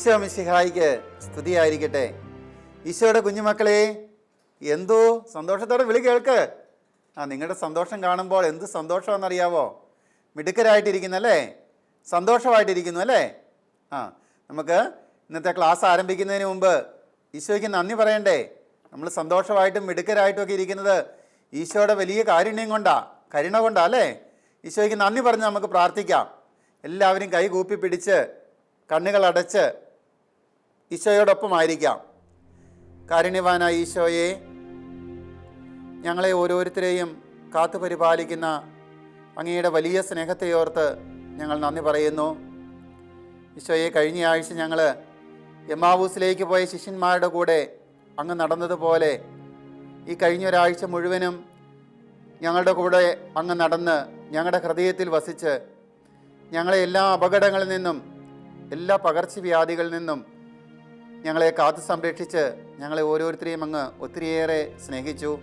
ഈശോ മിശിഹായിക്ക് സ്തുതിയായിരിക്കട്ടെ. ഈശോയുടെ കുഞ്ഞുമക്കളെ എന്തോ സന്തോഷത്തോടെ വിളി കേൾക്ക്. ആ നിങ്ങളുടെ സന്തോഷം കാണുമ്പോൾ എന്ത് സന്തോഷമെന്നറിയാവോ മിടുക്കരായിട്ടിരിക്കുന്നല്ലേ? സന്തോഷമായിട്ടിരിക്കുന്നു അല്ലേ ആ നമുക്ക് ഇന്നത്തെ ക്ലാസ് ആരംഭിക്കുന്നതിന് മുമ്പ് ഈശോയ്ക്ക് നന്ദി പറയണ്ടേ? നമ്മൾ സന്തോഷമായിട്ടും മിടുക്കരായിട്ടും ഒക്കെ ഇരിക്കുന്നത് ഈശോയുടെ വലിയ കാരുണ്യം കൊണ്ടാ കരുണ കൊണ്ടാ അല്ലേ? ഈശോയ്ക്ക് നന്ദി പറഞ്ഞ് നമുക്ക് പ്രാർത്ഥിക്കാം. എല്ലാവരും കൈ കൂപ്പി പിടിച്ച് കണ്ണുകൾ അടച്ച് ഈശോയോടൊപ്പമായിരിക്കാം. കാരുണ്യവാനായ ഈശോയെ ഞങ്ങളെ ഓരോരുത്തരെയും കാത്തു പരിപാലിക്കുന്ന അങ്ങയുടെ വലിയ സ്നേഹത്തെയോർത്ത് ഞങ്ങൾ നന്ദി പറയുന്നു. ഈശോയെ കഴിഞ്ഞ ആഴ്ച ഞങ്ങൾ എമാവൂസിലേക്ക് പോയ ശിഷ്യന്മാരുടെ കൂടെ അങ്ങ് നടന്നതുപോലെ ഈ കഴിഞ്ഞ ഒരാഴ്ച മുഴുവനും ഞങ്ങളുടെ കൂടെ അങ്ങ് നടന്ന് ഞങ്ങളുടെ ഹൃദയത്തിൽ വസിച്ച് ഞങ്ങളെ എല്ലാ അപകടങ്ങളിൽ നിന്നും എല്ലാ പകർച്ചവ്യാധികളിൽ നിന്നും ഞങ്ങളെ കാത്തു സംരക്ഷിച്ച് ഞങ്ങളെ ഓരോരുത്തരെയും അങ്ങ് ഒത്തിരിയേറെ സ്നേഹിച്ചു.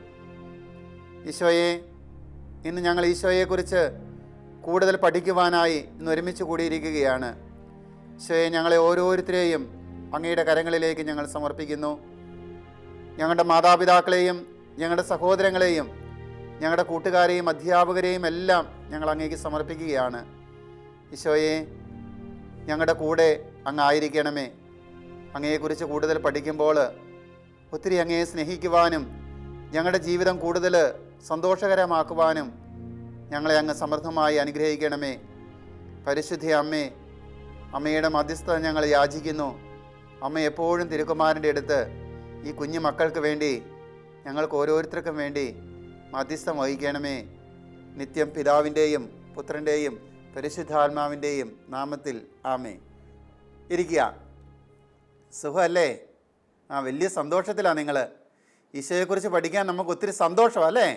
ഈശോയെ ഇന്ന് ഞങ്ങൾ ഈശോയെക്കുറിച്ച് കൂടുതൽ പഠിക്കുവാനായി ഇന്ന് ഒരുമിച്ച് കൂടിയിരിക്കുകയാണ്. ഈശോയെ ഞങ്ങളെ ഓരോരുത്തരെയും അങ്ങയുടെ കരങ്ങളിലേക്ക് ഞങ്ങൾ സമർപ്പിക്കുന്നു. ഞങ്ങളുടെ മാതാപിതാക്കളെയും ഞങ്ങളുടെ സഹോദരങ്ങളെയും ഞങ്ങളുടെ കൂട്ടുകാരെയും അധ്യാപകരെയും എല്ലാം ഞങ്ങൾ അങ്ങേക്ക് സമർപ്പിക്കുകയാണ്. ഈശോയെ ഞങ്ങളുടെ കൂടെ അങ്ങ് ആയിരിക്കണമേ. അങ്ങയെക്കുറിച്ച് കൂടുതൽ പഠിക്കുമ്പോൾ ഒത്തിരി അങ്ങയെ സ്നേഹിക്കുവാനും ഞങ്ങളുടെ ജീവിതം കൂടുതൽ സന്തോഷകരമാക്കുവാനും ഞങ്ങളെ അങ്ങ് സമൃദ്ധമായി അനുഗ്രഹിക്കണമേ. പരിശുദ്ധി അമ്മേ അമ്മയുടെ മധ്യസ്ഥത ഞങ്ങൾ യാചിക്കുന്നു. അമ്മ എപ്പോഴും തിരുക്കുമാരന്റെ അടുത്ത് ഈ കുഞ്ഞു മക്കൾക്ക് വേണ്ടി ഞങ്ങൾക്ക് ഓരോരുത്തർക്കും വേണ്ടി മധ്യസ്ഥം വഹിക്കണമേ. നിത്യം പിതാവിന്റെയും പുത്രന്റെയും പരിശുദ്ധാത്മാവിന്റെയും നാമത്തിൽ ആമേ ഇരിക്കുക. സുഖമല്ലേ? ആ വലിയ സന്തോഷത്തിലാണ് നിങ്ങൾ ഈശോയെക്കുറിച്ച് പഠിക്കാൻ നമുക്ക് ഒത്തിരി സന്തോഷമാണ് അല്ലേ?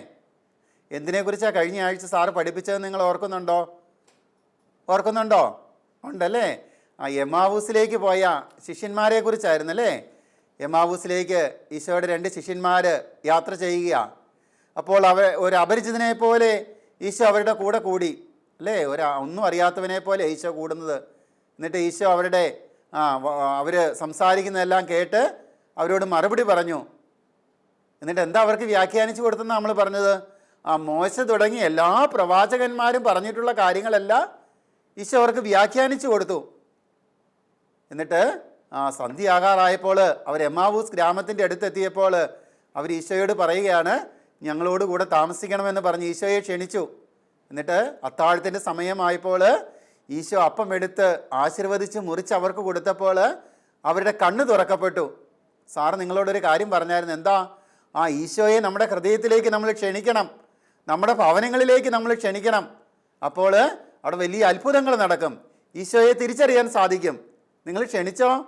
എന്തിനെക്കുറിച്ചാണ് കഴിഞ്ഞ ആഴ്ച സാറ് പഠിപ്പിച്ചത് നിങ്ങൾ ഓർക്കുന്നുണ്ടോ? ഓർക്കുന്നുണ്ടോ? ഉണ്ടല്ലേ? ആ യമാവൂസിലേക്ക് പോയ ശിഷ്യന്മാരെ കുറിച്ചായിരുന്നല്ലേ യമാവൂസിലേക്ക് ഈശോയുടെ രണ്ട് ശിഷ്യന്മാർ യാത്ര ചെയ്യുക. അപ്പോൾ അവ ഒരു അപരിചിതനെ പോലെ ഈശോ അവരുടെ കൂടെ കൂടി അല്ലേ? ഒരു ഒന്നും അറിയാത്തവനെ പോലെ ഈശോ കൂടുന്നത്. എന്നിട്ട് ഈശോ അവരുടെ ആ അവർ സംസാരിക്കുന്നതെല്ലാം കേട്ട് അവരോട് മറുപടി പറഞ്ഞു. എന്നിട്ട് എന്താ അവർക്ക് വ്യാഖ്യാനിച്ചു കൊടുത്തെന്ന് നമ്മൾ പറഞ്ഞത്? ആ മോശ തുടങ്ങി എല്ലാ പ്രവാചകന്മാരും പറഞ്ഞിട്ടുള്ള കാര്യങ്ങളെല്ലാം ഈശോ അവർക്ക് വ്യാഖ്യാനിച്ചു കൊടുത്തു. എന്നിട്ട് ആ സന്ധ്യയാകാറായപ്പോൾ അവർ എമാവൂസ് ഗ്രാമത്തിന്റെ അടുത്തെത്തിയപ്പോൾ അവർ ഈശോയോട് പറയുകയാണ് ഞങ്ങളോട് കൂടെ താമസിക്കണമെന്ന് പറഞ്ഞ് ഈശോയെ ക്ഷണിച്ചു. എന്നിട്ട് അത്താഴത്തിന്റെ സമയമായപ്പോൾ ഈശോ അപ്പം എടുത്ത് ആശീർവദിച്ച് മുറിച്ച് അവർക്ക് കൊടുത്തപ്പോൾ അവരുടെ കണ്ണ് തുറക്കപ്പെട്ടു. സാറ് നിങ്ങളോടൊരു കാര്യം പറഞ്ഞായിരുന്നു. എന്താ? ആ ഈശോയെ നമ്മുടെ ഹൃദയത്തിലേക്ക് നമ്മൾ ക്ഷണിക്കണം. നമ്മുടെ ഭവനങ്ങളിലേക്ക് നമ്മൾ ക്ഷണിക്കണം. അപ്പോൾ അവിടെ വലിയ അത്ഭുതങ്ങൾ നടക്കും. ഈശോയെ തിരിച്ചറിയാൻ സാധിക്കും. നിങ്ങൾ ക്ഷണിച്ചോ?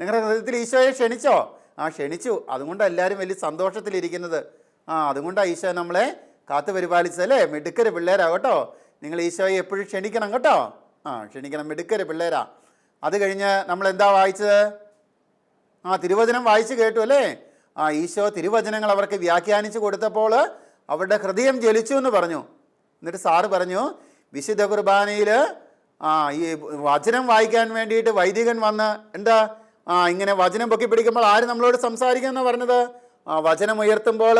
നിങ്ങളുടെ ഹൃദയത്തിൽ ഈശോയെ ക്ഷണിച്ചോ? ആ ക്ഷണിച്ചു. അതുകൊണ്ട് എല്ലാവരും വലിയ സന്തോഷത്തിലിരിക്കുന്നത്. ആ അതുകൊണ്ടാണ് ഈശോ നമ്മളെ കാത്തു പരിപാലിച്ചതല്ലേ മിടുക്കര് പിള്ളേരാ കേട്ടോ? നിങ്ങൾ ഈശോയെ എപ്പോഴും ക്ഷണിക്കണം കേട്ടോ? ആ ക്ഷണിക്കണം. മിടുക്കര് പിള്ളേരാ. അത് കഴിഞ്ഞ് നമ്മൾ എന്താ വായിച്ചത്? ആ തിരുവചനം വായിച്ചു കേട്ടു അല്ലേ? ആ ഈശോ തിരുവചനങ്ങൾ അവർക്ക് വ്യാഖ്യാനിച്ചു കൊടുത്തപ്പോൾ അവരുടെ ഹൃദയം ജലിച്ചു എന്ന് പറഞ്ഞു. എന്നിട്ട് സാറ് പറഞ്ഞു വിശുദ്ധ കുർബാനയിൽ ആ ഈ വചനം വായിക്കാൻ വേണ്ടിയിട്ട് വൈദികൻ വന്ന് എന്താ? ആ ഇങ്ങനെ വചനം പൊക്കി പിടിക്കുമ്പോൾ ആര് നമ്മളോട് സംസാരിക്കുമെന്ന് പറഞ്ഞത്? ആ വചനം ഉയർത്തുമ്പോൾ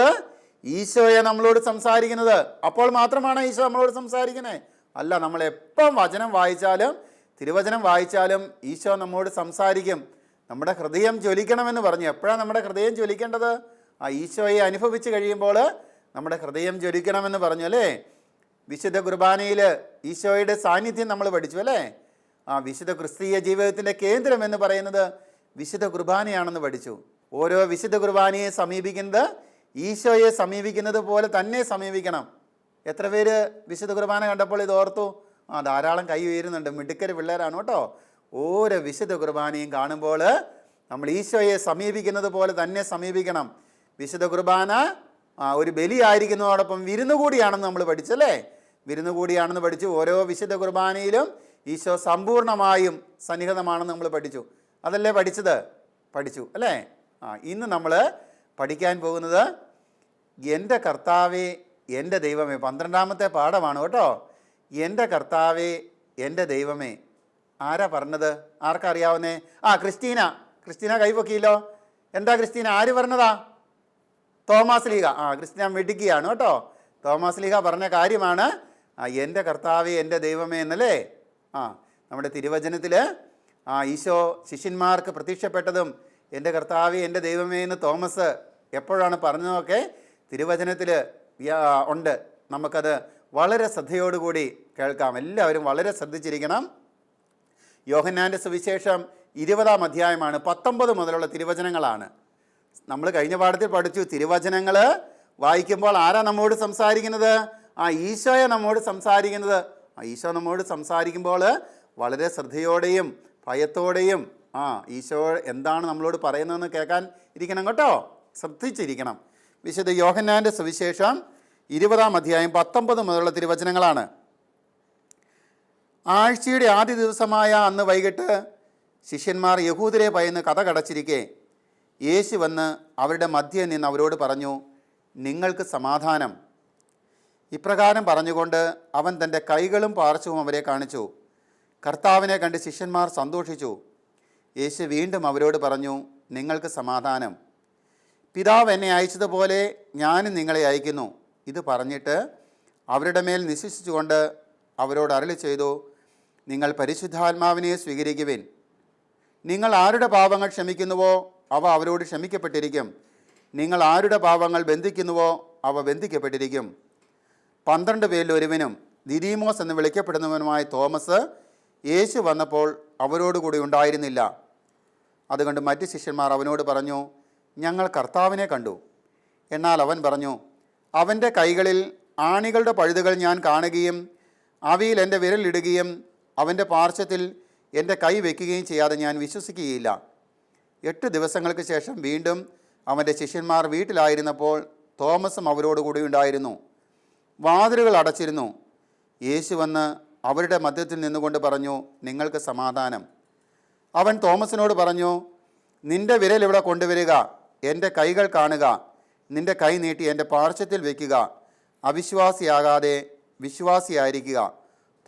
ഈശോയെ നമ്മളോട് സംസാരിക്കുന്നത്. അപ്പോൾ മാത്രമാണ് ഈശോ നമ്മളോട് സംസാരിക്കുന്നത് അല്ല നമ്മൾ എപ്പം വചനം വായിച്ചാലും തിരുവചനം വായിച്ചാലും ഈശോ നമ്മോട് സംസാരിക്കും. നമ്മുടെ ഹൃദയം ജ്വലിക്കണമെന്ന് പറഞ്ഞു. എപ്പോഴാണ് നമ്മുടെ ഹൃദയം ജ്വലിക്കേണ്ടത്? ആ ഈശോയെ അനുഭവിച്ച് കഴിയുമ്പോൾ നമ്മുടെ ഹൃദയം ജ്വലിക്കണമെന്ന് പറഞ്ഞു അല്ലേ? വിശുദ്ധ കുർബാനയിൽ ഈശോയുടെ സാന്നിധ്യം നമ്മൾ പഠിച്ചു അല്ലേ? ആ വിശുദ്ധ ക്രിസ്തീയ ജീവിതത്തിന്റെ കേന്ദ്രം എന്ന് പറയുന്നത് വിശുദ്ധ കുർബാനയാണെന്ന് പഠിച്ചു. ഓരോ വിശുദ്ധ കുർബാനയെ സമീപിക്കുന്നത് ഈശോയെ സമീപിക്കുന്നത് പോലെ തന്നെ സമീപിക്കണം. എത്ര പേര് വിശുദ്ധ കുർബാന കണ്ടപ്പോൾ ഇത് ഓർത്തു? ആ ധാരാളം കൈ ഉയരുന്നുണ്ട്. മിടുക്കര് പിള്ളേരാണ് കേട്ടോ. ഓരോ വിശുദ്ധ കുർബാനയും കാണുമ്പോൾ നമ്മൾ ഈശോയെ സമീപിക്കുന്നത് പോലെ തന്നെ സമീപിക്കണം. വിശുദ്ധ കുർബാന ഒരു ബലിയായിരിക്കുന്നതോടൊപ്പം വിരുന്ന് കൂടിയാണെന്ന് നമ്മൾ പഠിച്ചല്ലേ വിരുന്ന് കൂടിയാണെന്ന് പഠിച്ചു. ഓരോ വിശുദ്ധ കുർബാനയിലും ഈശോ സമ്പൂർണമായും സന്നിഹിതമാണെന്ന് നമ്മൾ പഠിച്ചു. അതല്ലേ പഠിച്ചത്? പഠിച്ചു അല്ലേ? ആ ഇന്ന് നമ്മൾ പഠിക്കാൻ പോകുന്നത് എന്റെ കർത്താവേ എന്റെ ദൈവമേ പന്ത്രണ്ടാമത്തെ പാഠമാണ് കേട്ടോ. എന്റെ കർത്താവേ എന്റെ ദൈവമേ. ആരാ പറഞ്ഞത്? ആർക്കറിയാവുന്നേ? ആ ക്രിസ്റ്റീന. ക്രിസ്റ്റീന കൈപൊക്കിയില്ലോ എന്താ ക്രിസ്റ്റീന? ആര് പറഞ്ഞതാ? തോമാസ് ലീഗ. ആ ക്രിസ്ത്യൻ മിടുക്കിയാണ് കേട്ടോ. തോമാസ് ലീഗ പറഞ്ഞ കാര്യമാണ് ആ എന്റെ കർത്താവേ എന്റെ ദൈവമേ എന്നല്ലേ? ആ നമ്മുടെ തിരുവചനത്തിൽ ആ ഈശോ ശിഷ്യന്മാർക്ക് പ്രത്യക്ഷപ്പെട്ടതും എന്റെ കർത്താവേ എന്റെ ദൈവമേ എന്ന് തോമസ് എപ്പോഴാണ് പറഞ്ഞതൊക്കെ തിരുവചനത്തിൽ ഉണ്ട്. നമുക്കത് വളരെ ശ്രദ്ധയോടുകൂടി കേൾക്കാം. എല്ലാവരും വളരെ ശ്രദ്ധിച്ചിരിക്കണം. യോഹന്നാന്റെ സുവിശേഷം ഇരുപതാം അധ്യായമാണ്. പത്തൊമ്പത് മുതലുള്ള തിരുവചനങ്ങളാണ്. നമ്മൾ കഴിഞ്ഞ പാഠത്തിൽ പഠിച്ചു. തിരുവചനങ്ങൾ വായിക്കുമ്പോൾ ആരാ നമ്മോട് സംസാരിക്കുന്നത്? ആ ഈശോയെ നമ്മോട് സംസാരിക്കുന്നത്. ആ ഈശോ നമ്മോട് സംസാരിക്കുമ്പോൾ വളരെ ശ്രദ്ധയോടെയും ഭയത്തോടെയും ആ ഈശോ എന്താണ് നമ്മളോട് പറയുന്നതെന്ന് കേൾക്കാൻ ഇരിക്കണം കേട്ടോ. ശ്രദ്ധിച്ചിരിക്കണം. വിശുദ്ധ യോഹന്നാന്റെ സുവിശേഷം ഇരുപതാം അധ്യായം പത്തൊമ്പത് മുതലുള്ള തിരുവചനങ്ങളാണ്. ആഴ്ചയുടെ ആദ്യ ദിവസമായ അന്ന് വൈകിട്ട് ശിഷ്യന്മാർ യഹൂദരെ ഭയന്ന് കഥ കടച്ചിരിക്കെ. യേശു വന്ന് അവരുടെ മധ്യേ നിന്ന് അവരോട് പറഞ്ഞു നിങ്ങൾക്ക് സമാധാനം. ഇപ്രകാരം പറഞ്ഞുകൊണ്ട് അവൻ തന്റെ കൈകളും പാർശ്വവും അവരെ കാണിച്ചു. കർത്താവിനെ കണ്ട് ശിഷ്യന്മാർ സന്തോഷിച്ചു. യേശു വീണ്ടും അവരോട് പറഞ്ഞു നിങ്ങൾക്ക് സമാധാനം. പിതാവ് എന്നെ അയച്ചതുപോലെ ഞാനും നിങ്ങളെ അയക്കുന്നു. ഇത് പറഞ്ഞിട്ട് അവരുടെ മേൽ നിശ്വസിച്ചുകൊണ്ട് അവരോട് അരളി ചെയ്തു നിങ്ങൾ പരിശുദ്ധാത്മാവിനെ സ്വീകരിക്കുവിൻ. നിങ്ങൾ ആരുടെ പാപങ്ങൾ ക്ഷമിക്കുന്നുവോ അവ അവരോട് ക്ഷമിക്കപ്പെട്ടിരിക്കും. നിങ്ങൾ ആരുടെ പാപങ്ങൾ ബന്ധിക്കുന്നുവോ അവ ബന്ധിക്കപ്പെട്ടിരിക്കും. പന്ത്രണ്ട് പേരിൽ ഒരുവനും ദിദീമോസ് എന്ന് വിളിക്കപ്പെടുന്നവനുമായ തോമസ് യേശു വന്നപ്പോൾ അവരോടുകൂടി ഉണ്ടായിരുന്നില്ല. അതുകൊണ്ട് മറ്റ് ശിഷ്യന്മാർ അവനോട് പറഞ്ഞു ഞങ്ങൾ കർത്താവിനെ കണ്ടു. എന്നാൽ അവൻ പറഞ്ഞു അവന്റെ കൈകളിൽ ആണികളുടെ പഴുതുകൾ ഞാൻ കാണുകയും അവയിൽ എന്റെ വിരലിടുകയും അവന്റെ പാർശ്വത്തിൽ എന്റെ കൈ വയ്ക്കുകയും ചെയ്യാതെ ഞാൻ വിശ്വസിക്കുകയില്ല. എട്ട് ദിവസങ്ങൾക്ക് ശേഷം വീണ്ടും അവന്റെ ശിഷ്യന്മാർ വീട്ടിലായിരുന്നപ്പോൾ തോമസും അവരോടുകൂടി ഉണ്ടായിരുന്നു. വാതിലുകൾ അടച്ചിരുന്നു. യേശു വന്ന് അവരുടെ മധ്യത്തിൽ നിന്നുകൊണ്ട് പറഞ്ഞു നിങ്ങൾക്ക് സമാധാനം. അവൻ തോമസിനോട് പറഞ്ഞു നിന്റെ വിരൽ ഇവിടെ കൊണ്ടുവരിക. എന്റെ കൈകൾ കാണുക. നിന്റെ കൈ നീട്ടി എന്റെ പാർശ്വത്തിൽ വയ്ക്കുക. അവിശ്വാസിയാകാതെ വിശ്വാസിയായിരിക്കുക.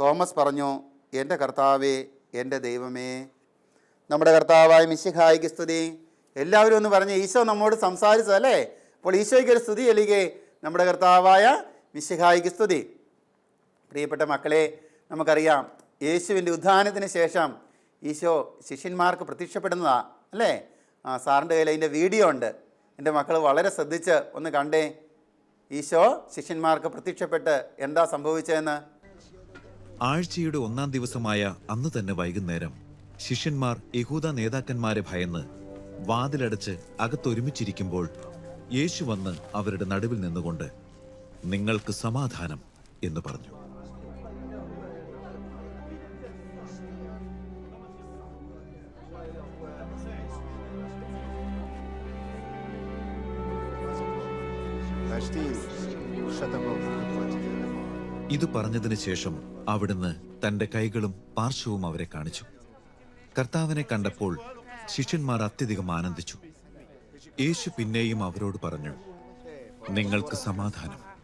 തോമസ് പറഞ്ഞു എന്റെ കർത്താവേ എന്റെ ദൈവമേ. നമ്മുടെ കർത്താവായ മിശിഹായിക്ക് സ്തുതി. എല്ലാവരും ഒന്ന് പറഞ്ഞ് ഈശോ നമ്മോട് സംസാരിച്ചതല്ലേ? അപ്പോൾ ഈശോയ്ക്ക് ഒരു സ്തുതി അല്ലികെ നമ്മുടെ കർത്താവായ മിശിഹായിക്ക് സ്തുതി. പ്രിയപ്പെട്ട മക്കളെ നമുക്കറിയാം യേശുവിന്റെ ഉദ്ധാനത്തിന് ശേഷം ഈശോ ശിഷ്യന്മാർക്ക് പ്രത്യക്ഷപ്പെടുന്നതാണ് അല്ലേ? ആ സാറിന്റെ കയ്യിൽ അതിന്റെ വീഡിയോ ഉണ്ട്. എന്റെ മക്കൾ വളരെ ശ്രദ്ധിച്ച് ഒന്ന് കണ്ടേ. ഈശോ ശിഷ്യന്മാർക്ക് പ്രത്യക്ഷപ്പെട്ട് എന്താ സംഭവിച്ചതെന്ന്? ആഴ്ചയുടെ ഒന്നാം ദിവസമായ അന്ന് തന്നെ വൈകുന്നേരം ശിഷ്യന്മാർ യഹൂദ നേതാക്കന്മാരെ ഭയന്ന് വാതിലടച്ച് അകത്തൊരുമിച്ചിരിക്കുമ്പോൾ യേശു വന്ന് അവരുടെ നടുവിൽ നിന്നുകൊണ്ട് നിങ്ങൾക്ക് സമാധാനം എന്ന് പറഞ്ഞു. ഇത് പറഞ്ഞതിന് ശേഷം അവിടുന്ന് തന്റെ കൈകളും പാർശ്വവും അവരെ കാണിച്ചു. കർത്താവിനെ കണ്ടപ്പോൾ ശിഷ്യന്മാർ അത്യധികം ആനന്ദിച്ചു. യേശു പിന്നെയും അവരോട് പറഞ്ഞു നിങ്ങൾക്ക് സമാധാനം.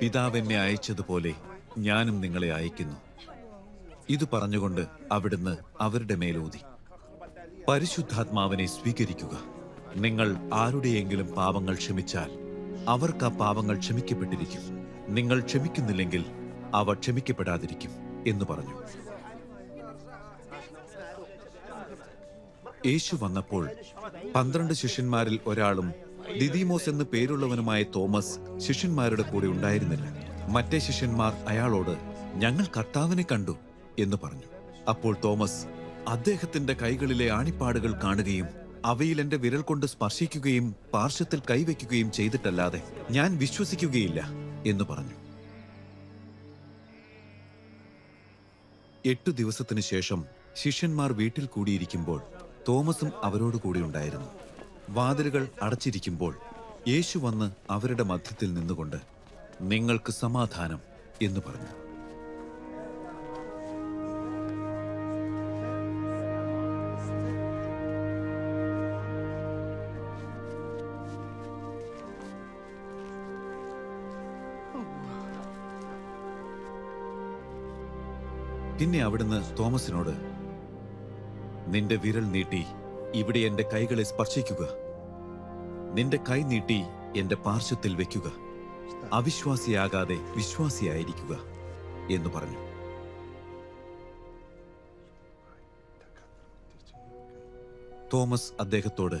പിതാവ് എന്നെ അയച്ചതുപോലെ ഞാനും നിങ്ങളെ അയക്കുന്നു. ഇത് പറഞ്ഞുകൊണ്ട് അവിടുന്ന് അവരുടെ മേലൂതി പരിശുദ്ധാത്മാവിനെ സ്വീകരിക്കുക. നിങ്ങൾ ആരുടെയെങ്കിലും പാപങ്ങൾ ക്ഷമിച്ചാൽ അവർക്ക് ആ പാപങ്ങൾ ക്ഷമിക്കപ്പെട്ടിരിക്കും. നിങ്ങൾ ക്ഷമിക്കുന്നില്ലെങ്കിൽ അവ ക്ഷമിക്കപ്പെടാതിരിക്കും എന്ന് പറഞ്ഞു. യേശു വന്നപ്പോൾ പന്ത്രണ്ട് ശിഷ്യന്മാരിൽ ഒരാളും ദിദിമോസ് എന്ന് പേരുള്ളവനുമായ തോമസ് ശിഷ്യന്മാരുടെ കൂടെ ഉണ്ടായിരുന്നില്ല. മറ്റേ ശിഷ്യന്മാർ അയാളോട് ഞങ്ങൾ കർത്താവിനെ കണ്ടു എന്ന് പറഞ്ഞു. അപ്പോൾ തോമസ് അദ്ദേഹത്തിന്റെ കൈകളിലെ ആണിപ്പാടുകൾ കാണുകയും അവയിൽ എന്റെ വിരൽ കൊണ്ട് സ്പർശിക്കുകയും പാർശ്വത്തിൽ കൈവയ്ക്കുകയും ചെയ്തിട്ടല്ലാതെ ഞാൻ വിശ്വസിക്കുകയില്ല. എന്ന് പറഞ്ഞു. എട്ടു ദിവസത്തിനു ശേഷം ശിഷ്യന്മാർ വീട്ടിൽ കൂടിയിരിക്കുമ്പോൾ തോമസും അവരോട് കൂടി ഉണ്ടായിരുന്നു. വാതിലുകൾ അടച്ചിരിക്കുമ്പോൾ യേശു വന്ന് അവരുടെ മധ്യത്തിൽ നിന്നുകൊണ്ട് നിങ്ങൾക്ക് സമാധാനം എന്ന് പറഞ്ഞു. പിന്നെ അവിടുന്ന് തോമസിനോട് നിന്റെ വിരൽ നീട്ടി ഇവിടെ എന്റെ കൈകളെ സ്പർശിക്കുക. നിന്റെ കൈ നീട്ടി എന്റെ പാർശ്വത്തിൽ വെക്കുക. അവിശ്വാസിയാകാതെ വിശ്വാസിയായിരിക്കുക എന്ന് പറഞ്ഞു. തോമസ് അദ്ദേഹത്തോട്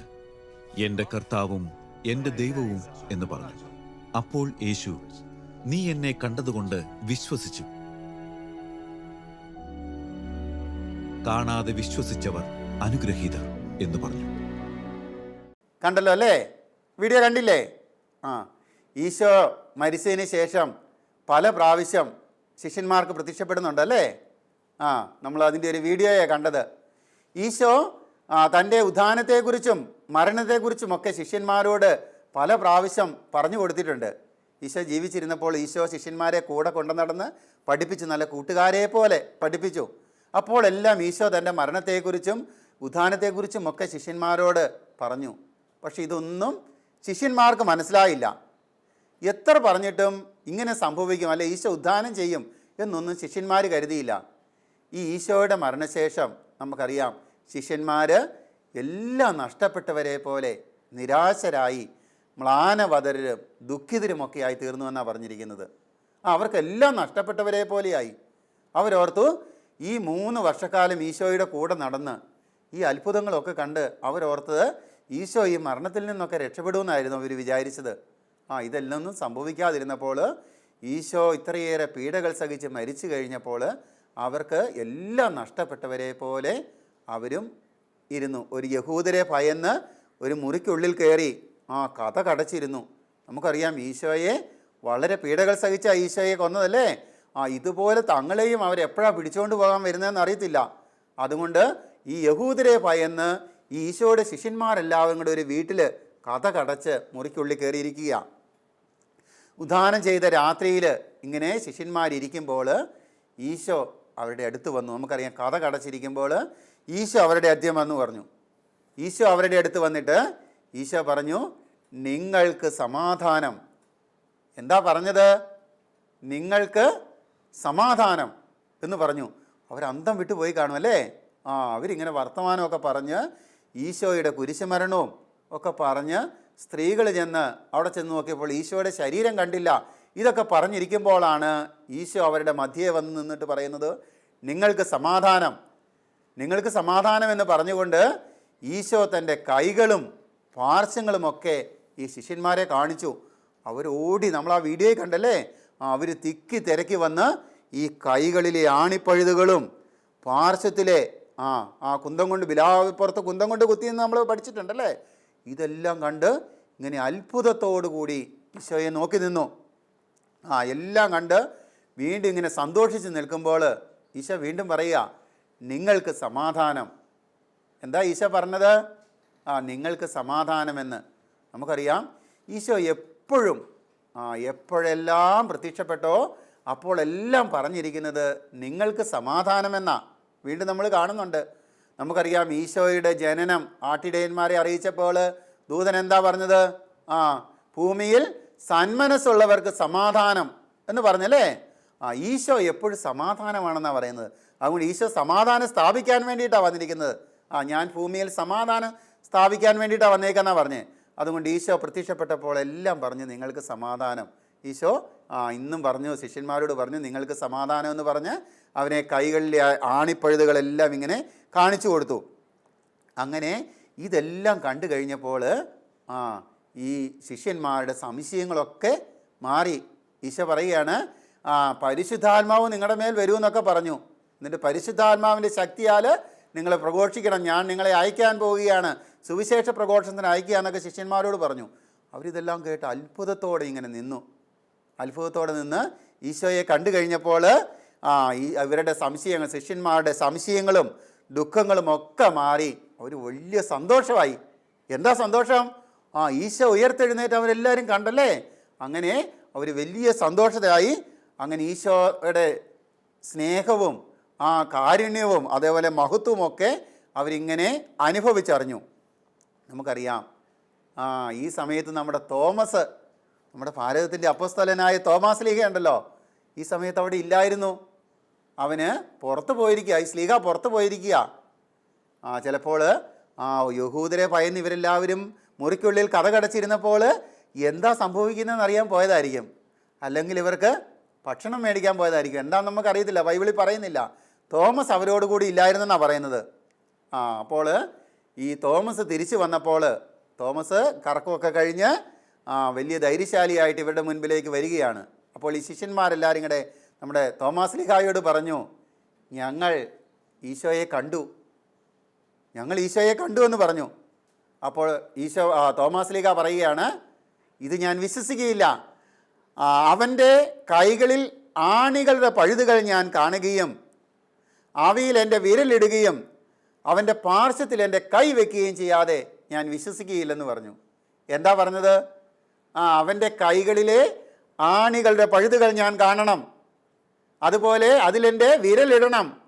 എന്റെ കർത്താവും എന്റെ ദൈവവും എന്ന് പറഞ്ഞു. അപ്പോൾ യേശു നീ എന്നെ കണ്ടതുകൊണ്ട് വിശ്വസിച്ചു. കാണാതെ വിശ്വസിച്ചവർ അനുഗ്രഹീതർ എന്ന് പറഞ്ഞു. കണ്ടല്ലോ അല്ലേ? വീഡിയോ കണ്ടില്ലേ? ആ. ഈശോ മരിച്ചതിന് ശേഷം പല പ്രാവശ്യം ശിഷ്യന്മാർക്ക് പ്രത്യക്ഷപ്പെടുന്നുണ്ട് അല്ലേ? ആ നമ്മൾ അതിന്റെ ഒരു വീഡിയോയാണ് കണ്ടത്. ഈശോ തന്റെ ഉദ്ധാനത്തെക്കുറിച്ചും മരണത്തെക്കുറിച്ചുമൊക്കെ ശിഷ്യന്മാരോട് പല പ്രാവശ്യം പറഞ്ഞു കൊടുത്തിട്ടുണ്ട്. ഈശോ ജീവിച്ചിരുന്നപ്പോൾ ഈശോ ശിഷ്യന്മാരെ കൂടെ കൊണ്ടു നടന്ന് പഠിപ്പിച്ചു. നല്ല കൂട്ടുകാരെ പോലെ പഠിപ്പിച്ചു. അപ്പോൾ എല്ലാം ഈശോ തന്റെ മരണത്തെക്കുറിച്ചും ഉദ്ധാനത്തെക്കുറിച്ചും ഒക്കെ ശിഷ്യന്മാരോട് പറഞ്ഞു. പക്ഷെ ഇതൊന്നും ശിഷ്യന്മാർക്ക് മനസ്സിലായില്ല. എത്ര പറഞ്ഞിട്ടും ഇങ്ങനെ സംഭവിക്കും അല്ലെ ഈശോ ഉദ്ധാനം ചെയ്യും എന്നൊന്നും ശിഷ്യന്മാർ കരുതിയില്ല. ഈ ഈശോയുടെ മരണശേഷം നമുക്കറിയാം ശിഷ്യന്മാർ എല്ലാം നഷ്ടപ്പെട്ടവരെ പോലെ നിരാശരായി മ്ലാനവതരരും ദുഃഖിതരുമൊക്കെയായി തീർന്നു എന്നാണ് പറഞ്ഞിരിക്കുന്നത് അവർക്കെല്ലാം നഷ്ടപ്പെട്ടവരെ പോലെയായി. അവരോർത്തു ഈ മൂന്ന് വർഷക്കാലം ഈശോയുടെ കൂടെ നടന്ന് ഈ അത്ഭുതങ്ങളൊക്കെ കണ്ട് അവരോർത്തത് ഈശോ ഈ മരണത്തിൽ നിന്നൊക്കെ രക്ഷപ്പെടുമെന്നായിരുന്നു അവർ വിചാരിച്ചത്. ആ ഇതെല്ലൊന്നും സംഭവിക്കാതിരുന്നപ്പോൾ ഈശോ ഇത്രയേറെ പീഡകൾ സഹിച്ച് മരിച്ചു കഴിഞ്ഞപ്പോൾ അവർക്ക് എല്ലാം നഷ്ടപ്പെട്ടവരെ പോലെ അവരും ഇരുന്നു. ഒരു യഹൂദരെ ഭയന്ന് ഒരു മുറിക്കുള്ളിൽ കയറി ആ കഥ കടച്ചിരുന്നു. നമുക്കറിയാം ഈശോയെ വളരെ പീഡകൾ സഹിച്ച ഈശോയെ കൊന്നതല്ലേ? ആ ഇതുപോലെ തങ്ങളെയും അവരെപ്പോഴാണ് പിടിച്ചുകൊണ്ട് പോകാൻ വരുന്നതെന്ന് അറിയത്തില്ല. അതുകൊണ്ട് ഈ യഹൂദരെ ഭയന്ന് ഈ ഈശോയുടെ ശിഷ്യന്മാരെല്ലാവരും കൂടെ ഒരു വീട്ടിൽ കഥ കടച്ച് മുറിക്കുള്ളിൽ കയറിയിരിക്കുക ഉദാനം ചെയ്ത രാത്രിയിൽ ഇങ്ങനെ ശിഷ്യന്മാരിയ്ക്കുമ്പോൾ ഈശോ അവരുടെ അടുത്ത് വന്നു. നമുക്കറിയാം കഥ കടച്ചിരിക്കുമ്പോൾ ഈശോ അവരുടെ അധ്യം വന്നു പറഞ്ഞു. ഈശോ അവരുടെ അടുത്ത് വന്നിട്ട് ഈശോ പറഞ്ഞു നിങ്ങൾക്ക് സമാധാനം. എന്താ പറഞ്ഞത്? നിങ്ങൾക്ക് സമാധാനം എന്ന് പറഞ്ഞു. അവർ അന്തം വിട്ടു പോയി കാണും അല്ലേ ആ അവരിങ്ങനെ വർത്തമാനമൊക്കെ പറഞ്ഞ് ഈശോയുടെ കുരിശുമരണവും ഒക്കെ പറഞ്ഞ് സ്ത്രീകൾ ചെന്ന് അവിടെ ചെന്ന് നോക്കിയപ്പോൾ ഈശോയുടെ ശരീരം കണ്ടില്ല. ഇതൊക്കെ പറഞ്ഞിരിക്കുമ്പോഴാണ് ഈശോ അവരുടെ മധ്യേ വന്ന് നിന്നിട്ട് പറയുന്നത് നിങ്ങൾക്ക് സമാധാനം. നിങ്ങൾക്ക് സമാധാനം എന്ന് പറഞ്ഞുകൊണ്ട് ഈശോ തന്റെ കൈകളും പാർശ്വങ്ങളുമൊക്കെ ഈ ശിഷ്യന്മാരെ കാണിച്ചു. അവരോടി നമ്മൾ ആ വീഡിയോയിൽ കണ്ടല്ലേ? അവർ തിക്കി തിരക്കി വന്ന് ഈ കൈകളിലെ ആണിപ്പഴുതുകളും പാർശ്വത്തിലെ ആ ആ കുന്തം കൊണ്ട് ബിലാപ്പുറത്ത് കുന്തം കൊണ്ട് കുത്തിയെന്ന് നമ്മൾ പഠിച്ചിട്ടുണ്ടല്ലേ? ഇതെല്ലാം കണ്ട് ഇങ്ങനെ അത്ഭുതത്തോടു കൂടി ഈശോയെ നോക്കി നിന്നു. ആ എല്ലാം കണ്ട് വീണ്ടും ഇങ്ങനെ സന്തോഷിച്ച് നിൽക്കുമ്പോൾ ഈശോ വീണ്ടും പറയുക നിങ്ങൾക്ക് സമാധാനം. എന്താ ഈശോ പറഞ്ഞത്? ആ നിങ്ങൾക്ക് സമാധാനമെന്ന്. നമുക്കറിയാം ഈശോ എപ്പോഴും ആ എപ്പോഴെല്ലാം പ്രത്യക്ഷപ്പെട്ടോ അപ്പോൾ എല്ലാം പറഞ്ഞിരിക്കുന്നത് നിങ്ങൾക്ക് സമാധാനമെന്നാ. വീണ്ടും നമ്മൾ കാണുന്നുണ്ട്. നമുക്കറിയാം ഈശോയുടെ ജനനം ആട്ടിടയന്മാരെ അറിയിച്ചപ്പോൾ ദൂതൻ എന്താ പറഞ്ഞത്? ആ ഭൂമിയിൽ സന്മനസ്സുള്ളവർക്ക് സമാധാനം എന്ന് പറഞ്ഞല്ലേ? ആ ഈശോ എപ്പോഴും സമാധാനമാണെന്നാണ് പറയുന്നത്. അതുകൊണ്ട് ഈശോ സമാധാനം സ്ഥാപിക്കാൻ വേണ്ടിയിട്ടാണ് വന്നിരിക്കുന്നത്. ആ ഞാൻ ഭൂമിയിൽ സമാധാനം സ്ഥാപിക്കാൻ വേണ്ടിയിട്ടാണ് വന്നേക്കെന്നാണ് പറഞ്ഞത് അതുകൊണ്ട് ഈശോ പ്രത്യക്ഷപ്പെട്ടപ്പോൾ എല്ലാം പറഞ്ഞു നിങ്ങൾക്ക് സമാധാനം. ഈശോ ആ ഇന്നും പറഞ്ഞു ശിഷ്യന്മാരോട് പറഞ്ഞു നിങ്ങൾക്ക് സമാധാനം എന്ന് പറഞ്ഞ് അവനെ കൈകളിലെ ആണിപ്പഴുതുകളെല്ലാം ഇങ്ങനെ കാണിച്ചു കൊടുത്തു. അങ്ങനെ ഇതെല്ലാം കണ്ടു കഴിഞ്ഞപ്പോൾ ആ ഈ ശിഷ്യന്മാരുടെ സംശയങ്ങളൊക്കെ മാറി. ഈശോ പറയുകയാണ് ആ പരിശുദ്ധാത്മാവ് നിങ്ങളുടെ മേൽ വരുമെന്നൊക്കെ പറഞ്ഞു. എന്നിട്ട് പരിശുദ്ധാത്മാവിന്റെ ശക്തിയാൽ നിങ്ങളെ പ്രഘോഷിക്കണം ഞാൻ നിങ്ങളെ അയക്കാൻ പോവുകയാണ്. സുവിശേഷ പ്രഘോഷത്തിന് അയക്കുകയാണെന്നൊക്കെ ശിഷ്യന്മാരോട് പറഞ്ഞു. അവരിതെല്ലാം കേട്ട് അത്ഭുതത്തോടെ ഇങ്ങനെ നിന്നു. അത്ഭുതത്തോടെ നിന്ന് ഈശോയെ കണ്ടു കഴിഞ്ഞപ്പോൾ ആ ഈ അവരുടെ സംശയങ്ങൾ ശിഷ്യന്മാരുടെ സംശയങ്ങളും ദുഃഖങ്ങളും ഒക്കെ മാറി. അവർ വലിയ സന്തോഷമായി. എന്താ സന്തോഷം? ആ ഈശോ ഉയർത്തെഴുന്നേറ്റ് അവരെല്ലാവരും കണ്ടല്ലേ? അങ്ങനെ അവർ വലിയ സന്തോഷതയായി അങ്ങനെ ഈശോയുടെ സ്നേഹവും ആ കാരുണ്യവും അതേപോലെ മഹത്വവും ഒക്കെ അവരിങ്ങനെ അനുഭവിച്ചറിഞ്ഞു. നമുക്കറിയാം. ആ ഈ സമയത്ത് നമ്മുടെ തോമസ് നമ്മുടെ ഭാരതത്തിന്റെ അപ്പസ്തലനായ തോമസ് ലീഹ ഉണ്ടല്ലോ. ഈ സമയത്ത് അവിടെ ഇല്ലായിരുന്നു. അവന് പുറത്ത് പോയിരിക്കുക ഈ സ്ലീഹ പുറത്ത് പോയിരിക്കുക. ആ ചിലപ്പോൾ ആ യഹൂദരെ ഭയന്ന് ഇവരെല്ലാവരും മുറിക്കുള്ളിൽ കഥ കടച്ചിരുന്നപ്പോൾ എന്താ സംഭവിക്കുന്നതെന്ന് അറിയാൻ പോയതായിരിക്കും. അല്ലെങ്കിൽ ഇവർക്ക് ഭക്ഷണം മേടിക്കാൻ പോയതായിരിക്കും. എന്താണെന്ന് നമുക്കറിയത്തില്ല ബൈബിളിൽ പറയുന്നില്ല. തോമസ് അവരോടുകൂടി ഇല്ലായിരുന്നെന്നാണ് പറയുന്നത്. ആ അപ്പോൾ ഈ തോമസ് തിരിച്ചു വന്നപ്പോൾ തോമസ് കറക്കമൊക്കെ കഴിഞ്ഞ് വലിയ ധൈര്യശാലിയായിട്ട് ഇവരുടെ മുൻപിലേക്ക് വരികയാണ്. അപ്പോൾ ഈ ശിഷ്യന്മാരെല്ലാവരും കൂടെ നമ്മുടെ തോമാസ് ലിഹായോട് പറഞ്ഞു ഞങ്ങൾ ഈശോയെ കണ്ടു. ഞങ്ങൾ ഈശോയെ കണ്ടു എന്ന് പറഞ്ഞു. അപ്പോൾ ഈശോ തോമസ് ലീഗ പറയുകയാണ് ഇത് ഞാൻ വിശ്വസിക്കുകയില്ല. അവന്റെ കൈകളിൽ ആണികളുടെ പഴുതുകൾ ഞാൻ കാണുകയും അവയിൽ എന്റെ വിരലിടുകയും അവന്റെ പാർശ്വത്തിൽ എന്റെ കൈ വയ്ക്കുകയും ചെയ്യാതെ ഞാൻ വിശ്വസിക്കുകയില്ലെന്ന് പറഞ്ഞു. എന്താ പറഞ്ഞത്? ആ അവന്റെ കൈകളിലെ ആണികളുടെ പഴുതുകൾ ഞാൻ കാണണം. അതുപോലെ അതിലെന്റെ വിരലിടണം.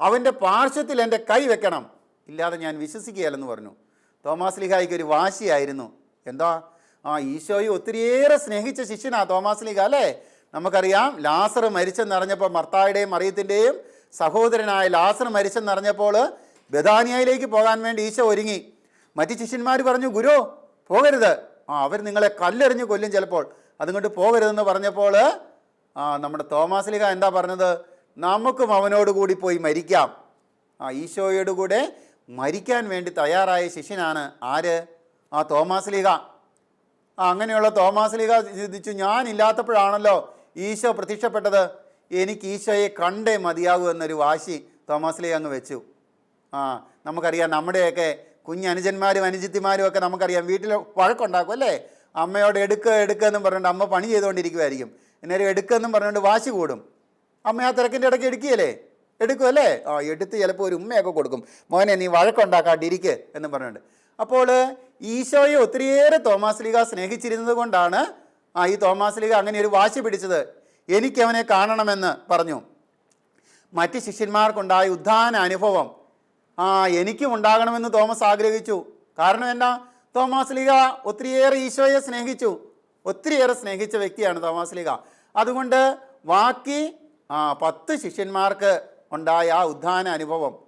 അവന്റെ പാർശ്വത്തിൽ എന്റെ കൈ വെക്കണം. ഇല്ലാതെ ഞാൻ വിശ്വസിക്കുകയല്ലെന്ന് പറഞ്ഞു. തോമാസ് ലിഹായിക്ക് ഒരു വാശിയായിരുന്നു. എന്താ? ആ ഈശോയെ ഒത്തിരിയേറെ സ്നേഹിച്ച ശിഷ്യനാ തോമാസ് ലിഹ അല്ലേ? നമുക്കറിയാം ലാസർ മരിച്ചെന്നറിഞ്ഞപ്പോൾ മർത്തായുടെയും മറിയത്തിന്റെയും സഹോദരനായ ലാസർ മരിച്ചെന്നറിഞ്ഞപ്പോൾ ബദാനിയയിലേക്ക് പോകാൻ വേണ്ടി ഈശോ ഒരുങ്ങി. മറ്റ് ശിഷ്യന്മാർ പറഞ്ഞു ഗുരു പോകരുത്. ആ അവർ നിങ്ങളെ കല്ലെറിഞ്ഞ് കൊല്ലും ചിലപ്പോൾ. അതുകൊണ്ട് പോകരുതെന്ന് പറഞ്ഞപ്പോൾ ആ നമ്മുടെ തോമാസ്ലിക എന്താ പറഞ്ഞത്? നമുക്കും അവനോട് കൂടി പോയി മരിക്കാം. ആ ഈശോയോട് കൂടെ മരിക്കാൻ വേണ്ടി തയ്യാറായ ശിഷ്യനാണ് ആര്? ആ തോമാസ്ലിക ആ അങ്ങനെയുള്ള തോമാസ്ലിക ചിന്തിച്ചു ഞാനില്ലാത്തപ്പോഴാണല്ലോ ഈശോ പ്രത്യക്ഷപ്പെട്ടത്. എനിക്ക് ഈശോയെ കണ്ടേ മതിയാകൂ എന്നൊരു വാശി തോമാസ്ലിക അങ്ങ് വെച്ചു. ആ നമുക്കറിയാം നമ്മുടെയൊക്കെ കുഞ്ഞനുജന്മാരും അനുജിത്തിമാരും ഒക്കെ നമുക്കറിയാം വീട്ടിൽ വഴക്കുണ്ടാക്കും അല്ലേ? അമ്മയോട് എടുക്കുക എടുക്കുക എന്നും പറഞ്ഞുകൊണ്ട് അമ്മ പണി ചെയ്തുകൊണ്ടിരിക്കുമായിരിക്കും എന്നേരം എടുക്കുമെന്നും പറഞ്ഞുകൊണ്ട് വാശി കൂടും. അമ്മ ആ തിരക്കിന്റെ ഇടയ്ക്ക് എടുക്കുകയല്ലേ? എടുക്കും അല്ലേ? ആ എടുത്ത് ചിലപ്പോൾ ഒരു ഉമ്മയൊക്കെ കൊടുക്കും. മോനെ നീ വഴക്കുണ്ടാക്കാണ്ടിരിക്കുക എന്നും പറഞ്ഞുകൊണ്ട്. അപ്പോൾ ഈശോയെ ഒത്തിരിയേറെ തോമാസ് ലീഗ സ്നേഹിച്ചിരുന്നത് കൊണ്ടാണ് ആ ഈ തോമാസ് ലീഗ അങ്ങനെ ഒരു വാശി പിടിച്ചത്. എനിക്കവനെ കാണണമെന്ന് പറഞ്ഞു. മറ്റ് ശിഷ്യന്മാർക്കുണ്ടായ ഉദ്ധാന അനുഭവം ആ എനിക്കും ഉണ്ടാകണമെന്ന് തോമസ് ആഗ്രഹിച്ചു. കാരണം എന്നാ? തോമസ് ലീഗ ഒത്തിരിയേറെ ഈശോയെ സ്നേഹിച്ചു. ഒത്തിരിയേറെ സ്നേഹിച്ച വ്യക്തിയാണ് തോമസ് ലീഗ. അതുകൊണ്ട് ബാക്കി ആ പത്ത് ശിഷ്യന്മാർക്ക് ഉണ്ടായ ആ ഉദ്ധാന അനുഭവം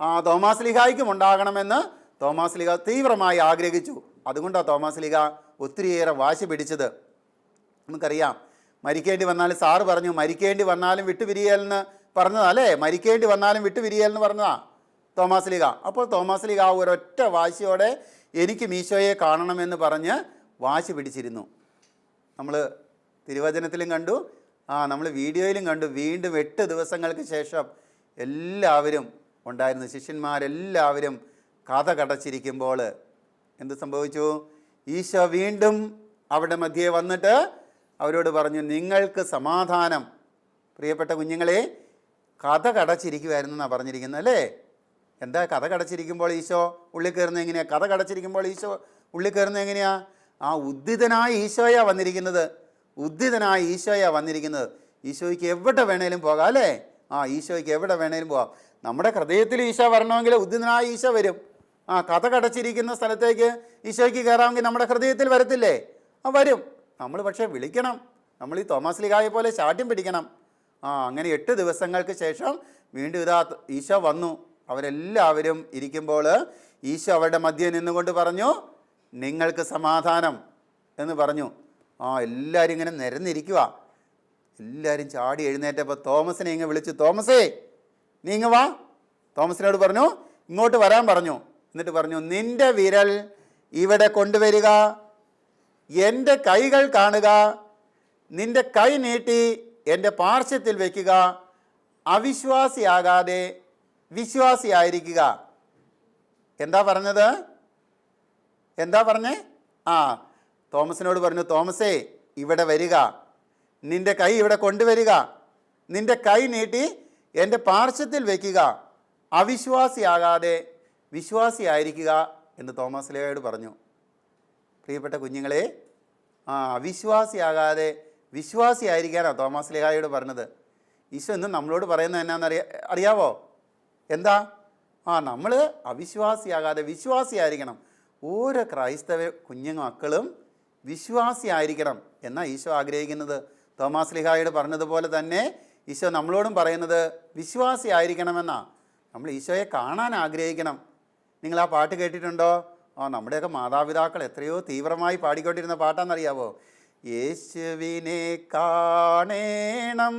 ആ തോമസ് ലിഹായ്ക്കും ഉണ്ടാകണമെന്ന് തോമസ് ലിഹ തീവ്രമായി ആഗ്രഹിച്ചു. അതുകൊണ്ടാണ് തോമസ് ലിഹ ഒത്തിരിയേറെ വാശി പിടിച്ചത്. നമുക്കറിയാം മരിക്കേണ്ടി വന്നാൽ സാറ് പറഞ്ഞു മരിക്കേണ്ടി വന്നാലും വിട്ടുപിരിയലെന്ന് പറഞ്ഞതാ അല്ലേ? മരിക്കേണ്ടി വന്നാലും വിട്ടുപിരിയലെന്ന് പറഞ്ഞതാ. തോമാസ് ലീഗ. അപ്പോൾ തോമാസ് ലീഗ ആ ഒരൊറ്റ വാശിയോടെ എനിക്ക് മീശോയെ കാണണമെന്ന് പറഞ്ഞ് വാശി പിടിച്ചിരുന്നു. നമ്മൾ തിരുവചനത്തിലും കണ്ടു. ആ നമ്മൾ വീഡിയോയിലും കണ്ടു. വീണ്ടും എട്ട് ദിവസങ്ങൾക്ക് ശേഷം എല്ലാവരും ഉണ്ടായിരുന്നു. ശിഷ്യന്മാരെല്ലാവരും കഥ കടച്ചിരിക്കുമ്പോൾ എന്ത് സംഭവിച്ചു? ഈശോ വീണ്ടും അവിടെ മധ്യേ വന്നിട്ട് അവരോട് പറഞ്ഞു നിങ്ങൾക്ക് സമാധാനം. പ്രിയപ്പെട്ട കുഞ്ഞുങ്ങളെ കഥ കടച്ചിരിക്കുമായിരുന്നു എന്നാണ് പറഞ്ഞിരിക്കുന്നത് അല്ലേ? എന്താ കഥ കടച്ചിരിക്കുമ്പോൾ ഈശോ ഉള്ളിൽ കയറുന്നത് എങ്ങനെയാണ് കഥ കടച്ചിരിക്കുമ്പോൾ ഈശോ ഉള്ളിൽ കയറുന്നത് എങ്ങനെയാ? ആ ഉദ്ധിതനായ ഈശോയാ വന്നിരിക്കുന്നത്. ഉദ്ധിതനായ ഈശോയാ വന്നിരിക്കുന്നത്. ഈശോയ്ക്ക് എവിടെ വേണേലും പോകാം അല്ലേ? ആ ഈശോയ്ക്ക് എവിടെ വേണേലും പോകാം. നമ്മുടെ ഹൃദയത്തിൽ ഈശോ വരണമെങ്കിൽ ഉദ്ധിതനായ ഈശോ വരും. ആ കഥ കടച്ചിരിക്കുന്ന സ്ഥലത്തേക്ക് ഈശോയ്ക്ക് കയറാമെങ്കിൽ നമ്മുടെ ഹൃദയത്തിൽ വരത്തില്ലേ? ആ വരും. നമ്മൾ പക്ഷേ വിളിക്കണം. നമ്മൾ ഈ തോമസ് ലിഗായെ പോലെ ശാഠ്യം പിടിക്കണം. ആ അങ്ങനെ എട്ട് ദിവസങ്ങൾക്ക് ശേഷം വീണ്ടും ഇതാ ഈശോ വന്നു. അവരെല്ലാവരും ഇരിക്കുമ്പോൾ ഈശോ അവരുടെ മധ്യ നിന്നുകൊണ്ട് പറഞ്ഞു നിങ്ങൾക്ക് സമാധാനം എന്ന് പറഞ്ഞു. ആ എല്ലാവരും ഇങ്ങനെ നിരന്നിരിക്കുക എല്ലാവരും ചാടി എഴുന്നേറ്റപ്പോൾ തോമസിനെ ഇങ്ങ് വിളിച്ചു തോമസേ നീ ഇങ്ങ് വാ. തോമസിനോട് പറഞ്ഞു ഇങ്ങോട്ട് വരാൻ പറഞ്ഞു. എന്നിട്ട് പറഞ്ഞു നിന്റെ വിരൽ ഇവിടെ കൊണ്ടുവരിക എന്റെ കൈകൾ കാണുക നിന്റെ കൈ നീട്ടി എന്റെ പാർശ്വത്തിൽ വയ്ക്കുക അവിശ്വാസിയാകാതെ വിശ്വാസിയായിരിക്കുക. എന്താ പറഞ്ഞത്? എന്താ പറഞ്ഞേ? ആ തോമസിനോട് പറഞ്ഞു തോമസേ ഇവിടെ വരിക. നിന്റെ കൈ ഇവിടെ കൊണ്ടുവരിക. നിന്റെ കൈ നീട്ടി എന്റെ പാർശ്വത്തിൽ വയ്ക്കുക അവിശ്വാസിയാകാതെ വിശ്വാസിയായിരിക്കുക. എന്ന് തോമസ് ലേയോട് പറഞ്ഞു. പ്രിയപ്പെട്ട കുഞ്ഞുങ്ങളെ ആ അവിശ്വാസിയാകാതെ വിശ്വാസിയായിരിക്കാനാണ് തോമസ് ലേഹായോട് പറഞ്ഞത്. ഈശോ ഇന്ന് നമ്മളോട് പറയുന്നത് എന്നാന്ന് അറിയാ അറിയാവോ? എന്താ? ആ നമ്മൾ അവിശ്വാസിയാകാതെ വിശ്വാസിയായിരിക്കണം. ഓരോ ക്രൈസ്തവ കുഞ്ഞു മക്കളും വിശ്വാസിയായിരിക്കണം എന്നാണ് ഈശോ ആഗ്രഹിക്കുന്നത്. തോമാസ് ലിഹായോട് പറഞ്ഞതുപോലെ തന്നെ ഈശോ നമ്മളോടും പറയുന്നത് വിശ്വാസി ആയിരിക്കണമെന്നാ നമ്മൾ ഈശോയെ കാണാൻ ആഗ്രഹിക്കണം. നിങ്ങൾ ആ പാട്ട് കേട്ടിട്ടുണ്ടോ? ആ നമ്മുടെയൊക്കെ മാതാപിതാക്കൾ എത്രയോ തീവ്രമായി പാടിക്കൊണ്ടിരുന്ന പാട്ടാണെന്നറിയാവോ? യേശുവിനെ കാണേണം.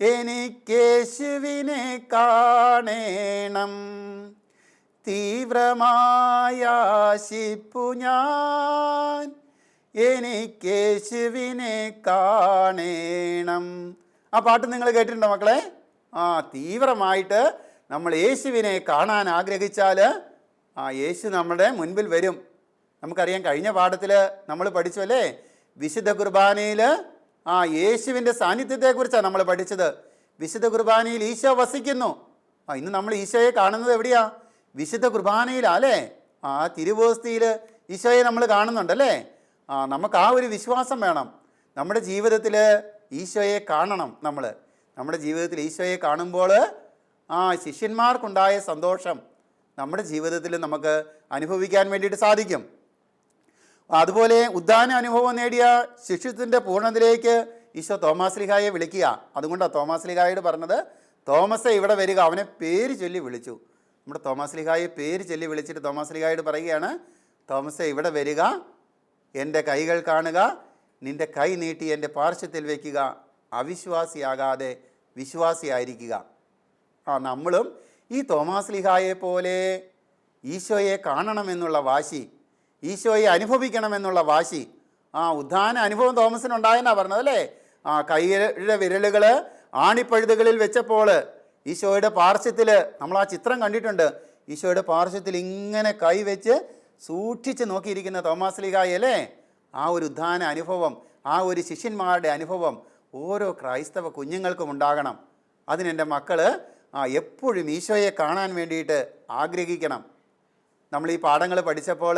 എനിക്കേശുവിനെ കാണേണം. തീവ്രമായാശിപ്പു ഞാൻ. എനിക്കേശുവിനെ കാണേണം. ആ പാട്ട് നിങ്ങൾ കേട്ടിട്ടുണ്ടോ മക്കളെ? ആ തീവ്രമായിട്ട് നമ്മൾ യേശുവിനെ കാണാൻ ആഗ്രഹിച്ചാൽ ആ യേശു നമ്മുടെ മുൻപിൽ വരും. നമുക്കറിയാം കഴിഞ്ഞ പാഠത്തിൽ നമ്മൾ പഠിച്ചു അല്ലേ വിശുദ്ധ കുർബാനയിൽ ആ യേശുവിന്റെ സാന്നിധ്യത്തെക്കുറിച്ചാണ് നമ്മൾ പഠിച്ചത്. വിശുദ്ധ കുർബാനയിൽ ഈശോ വസിക്കുന്നു. ആ ഇന്ന് നമ്മൾ ഈശോയെ കാണുന്നത് എവിടെയാ? വിശുദ്ധ കുർബാനയിലാ അല്ലേ? ആ തിരുവോസ്തിയിൽ ഈശോയെ നമ്മൾ കാണുന്നുണ്ടല്ലേ ആ നമുക്ക് ആ ഒരു വിശ്വാസം വേണം. നമ്മുടെ ജീവിതത്തിൽ ഈശോയെ കാണണം നമ്മൾ. നമ്മുടെ ജീവിതത്തിൽ ഈശോയെ കാണുമ്പോൾ ആ ശിഷ്യന്മാർക്കുണ്ടായ സന്തോഷം നമ്മുടെ ജീവിതത്തിൽ നമുക്ക് അനുഭവിക്കാൻ വേണ്ടിയിട്ട് സാധിക്കും. അതുപോലെ ഉദ്ധാന അനുഭവം നേടിയ ശിഷ്യത്തിന്റെ പൂർണതയിലേക്ക് ഈശോ തോമാസ് ലിഹായെ വിളിക്കുക. അതുകൊണ്ടാണ് തോമാസ് ലിഹായോട് പറഞ്ഞത് തോമസെ ഇവിടെ വരിക. അവനെ പേര് ചൊല്ലി വിളിച്ചു. നമ്മുടെ തോമസ് ലിഹായെ പേര് ചൊല്ലി വിളിച്ചിട്ട് തോമസ് ലിഹായോട് പറയുകയാണ് തോമസെ ഇവിടെ വരിക. എന്റെ കൈകൾ കാണുക. നിന്റെ കൈ നീട്ടി എന്റെ പാർശ്വത്തിൽ വയ്ക്കുക അവിശ്വാസിയാകാതെ വിശ്വാസിയായിരിക്കുക. ആ നമ്മളും ഈ തോമാസ് ലിഹായെ പോലെ ഈശോയെ കാണണമെന്നുള്ള വാശി ഈശോയെ അനുഭവിക്കണമെന്നുള്ള വാശി. ആ ഉദ്ധാന അനുഭവം തോമസിനുണ്ടായെന്നാണ് പറഞ്ഞത് അല്ലേ? ആ കൈയുടെ വിരലുകൾ ആണിപ്പഴുതുകളിൽ വെച്ചപ്പോൾ ഈശോയുടെ പാർശ്വത്തിൽ നമ്മൾ ആ ചിത്രം കണ്ടിട്ടുണ്ട്. ഈശോയുടെ പാർശ്വത്തിൽ ഇങ്ങനെ കൈ വെച്ച് സൂക്ഷിച്ച് നോക്കിയിരിക്കുന്ന തോമസ് ലിഗായി അല്ലേ? ആ ഒരു ഉദ്ധാന അനുഭവം ആ ഒരു ശിഷ്യന്മാരുടെ അനുഭവം ഓരോ ക്രൈസ്തവ കുഞ്ഞുങ്ങൾക്കും ഉണ്ടാകണം. അതിനെന്റെ മക്കൾ ആ എപ്പോഴും ഈശോയെ കാണാൻ വേണ്ടിയിട്ട് ആഗ്രഹിക്കണം. നമ്മൾ ഈ പാഠങ്ങൾ പഠിച്ചപ്പോൾ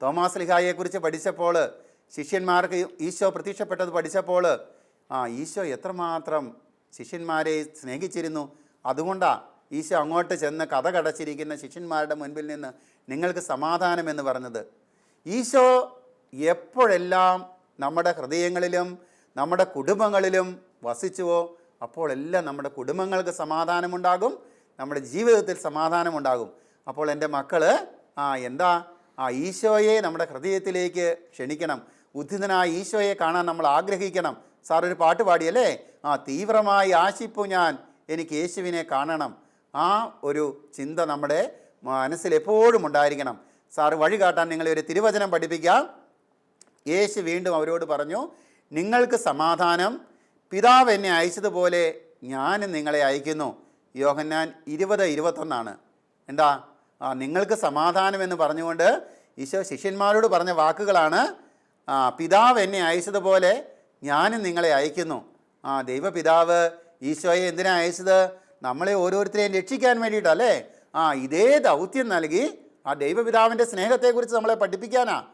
തോമാസ് ലിഹായെക്കുറിച്ച് പഠിച്ചപ്പോൾ ശിഷ്യന്മാർക്ക് ഈശോ പ്രത്യക്ഷപ്പെട്ടത് പഠിച്ചപ്പോൾ ആ ഈശോ എത്രമാത്രം ശിഷ്യന്മാരെ സ്നേഹിച്ചിരുന്നു. അതുകൊണ്ടാണ് ഈശോ അങ്ങോട്ട് ചെന്ന് കഥ കടച്ചിരിക്കുന്ന ശിഷ്യന്മാരുടെ മുൻപിൽ നിന്ന് നിങ്ങൾക്ക് സമാധാനം എന്ന് പറഞ്ഞത്. ഈശോ എപ്പോഴെല്ലാം നമ്മുടെ ഹൃദയങ്ങളിലും നമ്മുടെ കുടുംബങ്ങളിലും വസിച്ചുവോ അപ്പോഴെല്ലാം നമ്മുടെ കുടുംബങ്ങൾക്ക് സമാധാനമുണ്ടാകും നമ്മുടെ ജീവിതത്തിൽ സമാധാനമുണ്ടാകും. അപ്പോൾ എന്റെ മക്കൾ ആ എന്താ ആ ഈശോയെ നമ്മുടെ ഹൃദയത്തിലേക്ക് ക്ഷണിക്കണം. ഉദ്ധിതനായ ഈശോയെ കാണാൻ നമ്മൾ ആഗ്രഹിക്കണം. സാർ ഒരു പാട്ട് പാടിയല്ലേ? ആ തീവ്രമായി ആശിപ്പു ഞാൻ. എനിക്ക് യേശുവിനെ കാണണം. ആ ഒരു ചിന്ത നമ്മുടെ മനസ്സിൽ എപ്പോഴും ഉണ്ടായിരിക്കണം. സാർ വഴി കാട്ടാൻ നിങ്ങളെ ഒരു തിരുവചനം പഠിപ്പിക്കാം. യേശു വീണ്ടും അവരോട് പറഞ്ഞു നിങ്ങൾക്ക് സമാധാനം. പിതാവ് എന്നെ അയച്ചതുപോലെ ഞാനും നിങ്ങളെ അയക്കുന്നു. യോഹന്നാൻ ഇരുപത് ഇരുപത്തൊന്നാണ്. എന്താ? നിങ്ങൾക്ക് സമാധാനം എന്ന് പറഞ്ഞുകൊണ്ട് ഈശോ ശിഷ്യന്മാരോട് പറഞ്ഞ വാക്കുകളാണ് പിതാവ് എന്നെ അയച്ചതുപോലെ ഞാനും നിങ്ങളെ അയക്കുന്നു. ആ ദൈവപിതാവ് ഈശോയെ എന്തിനാ അയച്ചത്? നമ്മളെ ഓരോരുത്തരെയും രക്ഷിക്കാൻ വേണ്ടിയിട്ടല്ലേ? ആ ഇതേ ദൗത്യം നൽകി ആ ദൈവപിതാവിന്റെ സ്നേഹത്തെക്കുറിച്ച് നമ്മളെ പഠിപ്പിക്കാനാ.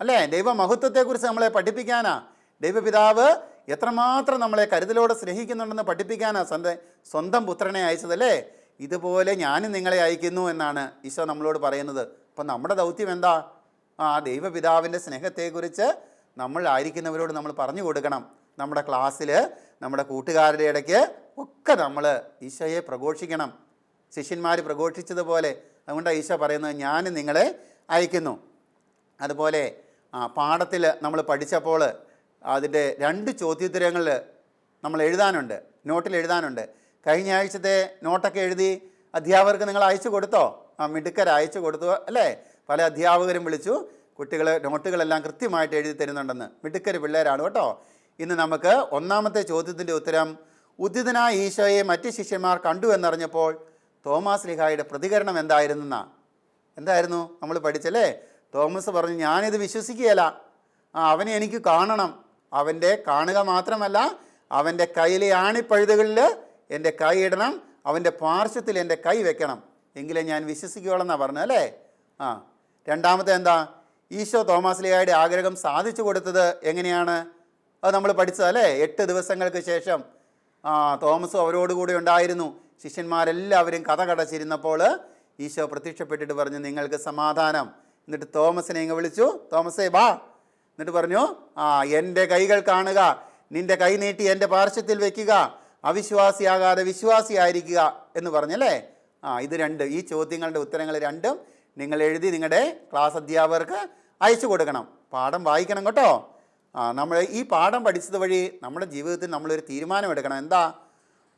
അല്ലേ? ദൈവമഹത്വത്തെക്കുറിച്ച് നമ്മളെ പഠിപ്പിക്കാനാ. ദൈവപിതാവ് എത്രമാത്രം നമ്മളെ കരുതലോടെ സ്നേഹിക്കുന്നുണ്ടെന്ന് പഠിപ്പിക്കാനാ സ്വന്തം സ്വന്തം പുത്രനെ അയച്ചതല്ലേ? ഇതുപോലെ ഞാനും നിങ്ങളെ അയക്കുന്നു എന്നാണ് ഈശോ നമ്മളോട് പറയുന്നത്. അപ്പം നമ്മുടെ ദൗത്യം എന്താ? ആ ദൈവപിതാവിന്റെ സ്നേഹത്തെക്കുറിച്ച് നമ്മൾ ആയിരിക്കുന്നവരോട് നമ്മൾ പറഞ്ഞു കൊടുക്കണം. നമ്മുടെ ക്ലാസ്സിൽ നമ്മുടെ കൂട്ടുകാരുടെ ഇടയ്ക്ക് ഒക്കെ നമ്മൾ ഈശോയെ പ്രഘോഷിക്കണം. ശിഷ്യന്മാർ പ്രഘോഷിച്ചതുപോലെ. അതുകൊണ്ടാണ് ഈശോ പറയുന്നത് ഞാൻ നിങ്ങളെ അയക്കുന്നു. അതുപോലെ ആ പാഠത്തിൽ നമ്മൾ പഠിച്ചപ്പോൾ അതിന്റെ രണ്ട് ചോദ്യോത്തരങ്ങൾ നമ്മൾ എഴുതാനുണ്ട്. നോട്ടിൽ എഴുതാനുണ്ട്. കഴിഞ്ഞ ആഴ്ചത്തെ നോട്ടൊക്കെ എഴുതി അധ്യാപകർക്ക് നിങ്ങൾ അയച്ചു കൊടുത്തോ? ആ മിടുക്കർ അയച്ചു കൊടുത്തു അല്ലേ? പല അധ്യാപകരും വിളിച്ചു. കുട്ടികൾ നോട്ടുകളെല്ലാം കൃത്യമായിട്ട് എഴുതി തരുന്നുണ്ടെന്ന്. മിടുക്കർ പിള്ളേരാണ് കേട്ടോ. ഇന്ന് നമുക്ക് ഒന്നാമത്തെ ചോദ്യത്തിന്റെ ഉത്തരം ഉദിതനായ ഈശോയെ മറ്റ് ശിഷ്യന്മാർ കണ്ടു എന്നറിഞ്ഞപ്പോൾ തോമാസ് ലിഹായുടെ പ്രതികരണം എന്തായിരുന്നെന്നാ? എന്തായിരുന്നു? നമ്മൾ പഠിച്ചല്ലേ? തോമസ് പറഞ്ഞു ഞാനിത് വിശ്വസിക്കുകയല്ല. ആ അവനെ എനിക്ക് കാണണം. അവന്റെ കാണുക മാത്രമല്ല അവന്റെ കയ്യിലെ ആണിപ്പഴുതുകളിൽ എന്റെ കൈ ഇടണം അവന്റെ പാർശ്വത്തിൽ എന്റെ കൈ വെക്കണം. എങ്കിലേ ഞാൻ വിശ്വസിക്കുകയുള്ളെന്നാണ് പറഞ്ഞത് അല്ലേ? ആ. രണ്ടാമത്തെ എന്താ? ഈശോ തോമാസ് ലിഹായുടെ ആഗ്രഹം സാധിച്ചു കൊടുത്തത് എങ്ങനെയാണ്? അത് നമ്മൾ പഠിച്ചതല്ലേ എട്ട് ദിവസങ്ങൾക്ക് ശേഷം. ആ തോമസും അവരോടുകൂടി ഉണ്ടായിരുന്നു. ശിഷ്യന്മാരെല്ലാവരും കഥ കടച്ചിരുന്നപ്പോൾ ഈശോ പ്രത്യക്ഷപ്പെട്ടിട്ട് പറഞ്ഞു നിങ്ങൾക്ക് സമാധാനം. എന്നിട്ട് തോമസിനെ ഇങ്ങ് വിളിച്ചു തോമസേ ബാ എന്നിട്ട് പറഞ്ഞു ആ എന്റെ കൈകൾ കാണുക നിന്റെ കൈ നീട്ടി എന്റെ പാർശ്വത്തിൽ വെക്കുക. അവിശ്വാസിയാകാതെ വിശ്വാസിയായിരിക്കുക എന്ന് പറഞ്ഞല്ലേ? ആ ഇത് രണ്ട്. ഈ ചോദ്യങ്ങളുടെ ഉത്തരങ്ങൾ രണ്ടും നിങ്ങൾ എഴുതി നിങ്ങളുടെ ക്ലാസ് അധ്യാപകർക്ക് അയച്ചു കൊടുക്കണം. പാഠം വായിക്കണം കേട്ടോ. ആ നമ്മൾ ഈ പാഠം പഠിച്ചത് വഴി നമ്മുടെ ജീവിതത്തിൽ നമ്മളൊരു തീരുമാനം എടുക്കണം എന്താ?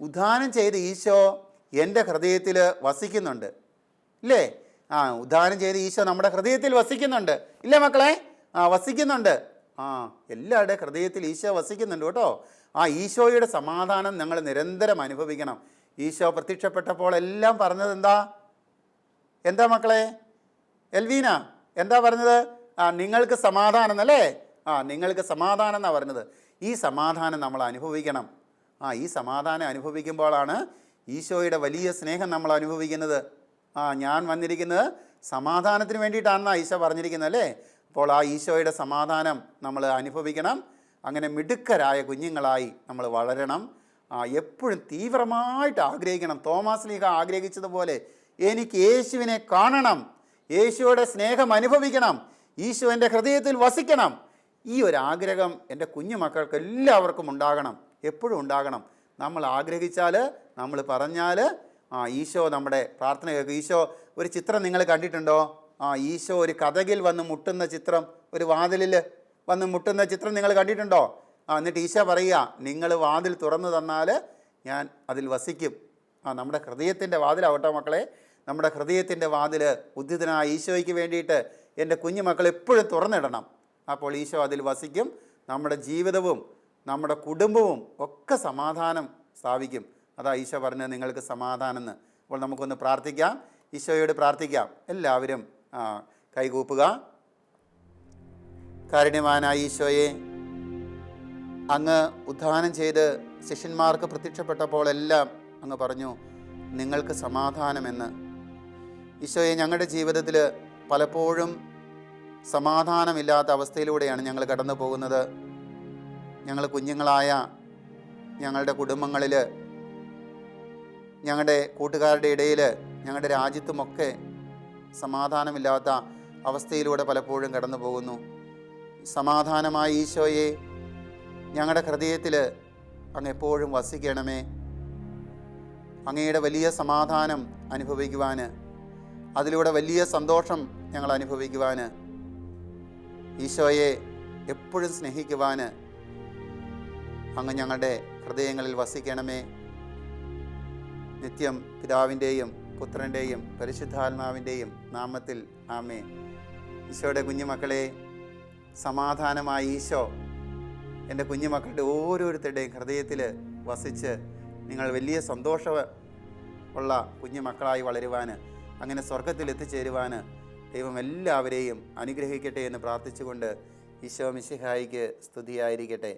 ഉദാനം ചെയ്ത് ഈശോ എന്റെ ഹൃദയത്തിൽ വസിക്കുന്നുണ്ട്. ഇല്ലേ? ആ ഉദാഹരണം ചെയ്ത് ഈശോ നമ്മുടെ ഹൃദയത്തിൽ വസിക്കുന്നുണ്ട്. ഇല്ലേ മക്കളെ? ആ വസിക്കുന്നുണ്ട്. ആ എല്ലാവരുടെ ഹൃദയത്തിൽ ഈശോ വസിക്കുന്നുണ്ട് കേട്ടോ. ആ ഈശോയുടെ സമാധാനം ഞങ്ങൾ നിരന്തരം അനുഭവിക്കണം. ഈശോ പ്രത്യക്ഷപ്പെട്ടപ്പോൾ എല്ലാം പറഞ്ഞത് എന്താ? എന്താ മക്കളെ? എൽവീന എന്താ പറഞ്ഞത്? ആ നിങ്ങൾക്ക് സമാധാനം എന്നല്ലേ? ആ നിങ്ങൾക്ക് സമാധാനം എന്നാണ് പറഞ്ഞത്. ഈ സമാധാനം നമ്മൾ അനുഭവിക്കണം. ആ ഈ സമാധാനം അനുഭവിക്കുമ്പോഴാണ് ഈശോയുടെ വലിയ സ്നേഹം നമ്മൾ അനുഭവിക്കുന്നത്. ആ ഞാൻ വന്നിരിക്കുന്നത് സമാധാനത്തിന് വേണ്ടിയിട്ടാണെന്നാണ് ഈശോ പറഞ്ഞിരിക്കുന്നത് അല്ലേ? അപ്പോൾ ആ ഈശോയുടെ സമാധാനം നമ്മൾ അനുഭവിക്കണം. അങ്ങനെ മിടുക്കരായ കുഞ്ഞുങ്ങളായി നമ്മൾ വളരണം. എപ്പോഴും തീവ്രമായിട്ട് ആഗ്രഹിക്കണം. തോമാസ് ലീഹ ആഗ്രഹിച്ചതുപോലെ എനിക്ക് യേശുവിനെ കാണണം. യേശുവയുടെ സ്നേഹം അനുഭവിക്കണം. ഈശോ എന്റെ ഹൃദയത്തിൽ വസിക്കണം. ഈ ഒരു ആഗ്രഹം എന്റെ കുഞ്ഞു മക്കൾക്ക് എല്ലാവർക്കും ഉണ്ടാകണം. എപ്പോഴും ഉണ്ടാകണം. നമ്മൾ ആഗ്രഹിച്ചാൽ നമ്മൾ പറഞ്ഞാൽ ആ ഈശോ നമ്മുടെ പ്രാർത്ഥന കേൾക്കും. ഈശോ ഒരു ചിത്രം നിങ്ങൾ കണ്ടിട്ടുണ്ടോ? ആ ഈശോ ഒരു കഥകിൽ വന്ന് മുട്ടുന്ന ചിത്രം ഒരു വാതിലിൽ വന്ന് മുട്ടുന്ന ചിത്രം നിങ്ങൾ കണ്ടിട്ടുണ്ടോ? ആ എന്നിട്ട് ഈശ പറയുക നിങ്ങൾ വാതിൽ തുറന്നു തന്നാൽ ഞാൻ അതിൽ വസിക്കും. ആ നമ്മുടെ ഹൃദയത്തിന്റെ വാതിലാവട്ടെ മക്കളെ. നമ്മുടെ ഹൃദയത്തിന്റെ വാതിൽ ഉദ്ധിതനായ ഈശോയ്ക്ക് വേണ്ടിയിട്ട് എന്റെ കുഞ്ഞു മക്കൾ എപ്പോഴും തുറന്നിടണം. അപ്പോൾ ഈശോ അതിൽ വസിക്കും. നമ്മുടെ ജീവിതവും നമ്മുടെ കുടുംബവും ഒക്കെ സമാധാനം സ്ഥാപിക്കും. അതാ ഈശോ പറഞ്ഞത് നിങ്ങൾക്ക് സമാധാനം എന്ന്. അപ്പോൾ നമുക്കൊന്ന് പ്രാർത്ഥിക്കാം. ഈശോയോട് പ്രാർത്ഥിക്കാം. എല്ലാവരും കൈകൂപ്പുക. കാരുണ്യവാനായ ഈശോയെ അങ്ങ് ഉദ്ധാനം ചെയ്ത് ശിഷ്യന്മാർക്ക് പ്രത്യക്ഷപ്പെട്ടപ്പോഴെല്ലാം അങ്ങ് പറഞ്ഞു നിങ്ങൾക്ക് സമാധാനമെന്ന്. ഈശോയെ ഞങ്ങളുടെ ജീവിതത്തിൽ പലപ്പോഴും സമാധാനമില്ലാത്ത അവസ്ഥയിലൂടെയാണ് ഞങ്ങൾ കടന്നു പോകുന്നത്. ഞങ്ങൾ കുഞ്ഞുങ്ങളായ ഞങ്ങളുടെ കുടുംബങ്ങളിൽ ഞങ്ങളുടെ കൂട്ടുകാരുടെ ഇടയിൽ ഞങ്ങളുടെ രാജ്യത്തുമൊക്കെ സമാധാനമില്ലാത്ത അവസ്ഥയിലൂടെ പലപ്പോഴും കടന്നു പോകുന്നു. സമാധാനമായ ഈശോയെ ഞങ്ങളുടെ ഹൃദയത്തിൽ അങ്ങ് എപ്പോഴും വസിക്കണമേ. അങ്ങയുടെ വലിയ സമാധാനം അനുഭവിക്കുവാൻ അതിലൂടെ വലിയ സന്തോഷം ഞങ്ങൾ അനുഭവിക്കുവാൻ ഈശോയെ എപ്പോഴും സ്നേഹിക്കുവാൻ അങ്ങ് ഞങ്ങളുടെ ഹൃദയങ്ങളിൽ വസിക്കണമേ. നിത്യം പിതാവിന്റെയും പുത്രന്റെയും പരിശുദ്ധാത്മാവിന്റെയും നാമത്തിൽ ആമേ ഈശോയുടെ കുഞ്ഞുമക്കളെ സമാധാനമായ ഈശോ എന്റെ കുഞ്ഞുമക്കളുടെ ഓരോരുത്തരുടെയും ഹൃദയത്തിൽ വസിച്ച് നിങ്ങൾ വലിയ സന്തോഷ ഉള്ള കുഞ്ഞുമക്കളായി വളരുവാൻ അങ്ങനെ സ്വർഗത്തിൽ എത്തിച്ചേരുവാൻ ദൈവം എല്ലാവരെയും അനുഗ്രഹിക്കട്ടെ എന്ന് പ്രാർത്ഥിച്ചുകൊണ്ട് ഈശോ മിശിഹായിക്ക് സ്തുതിയായിരിക്കട്ടെ.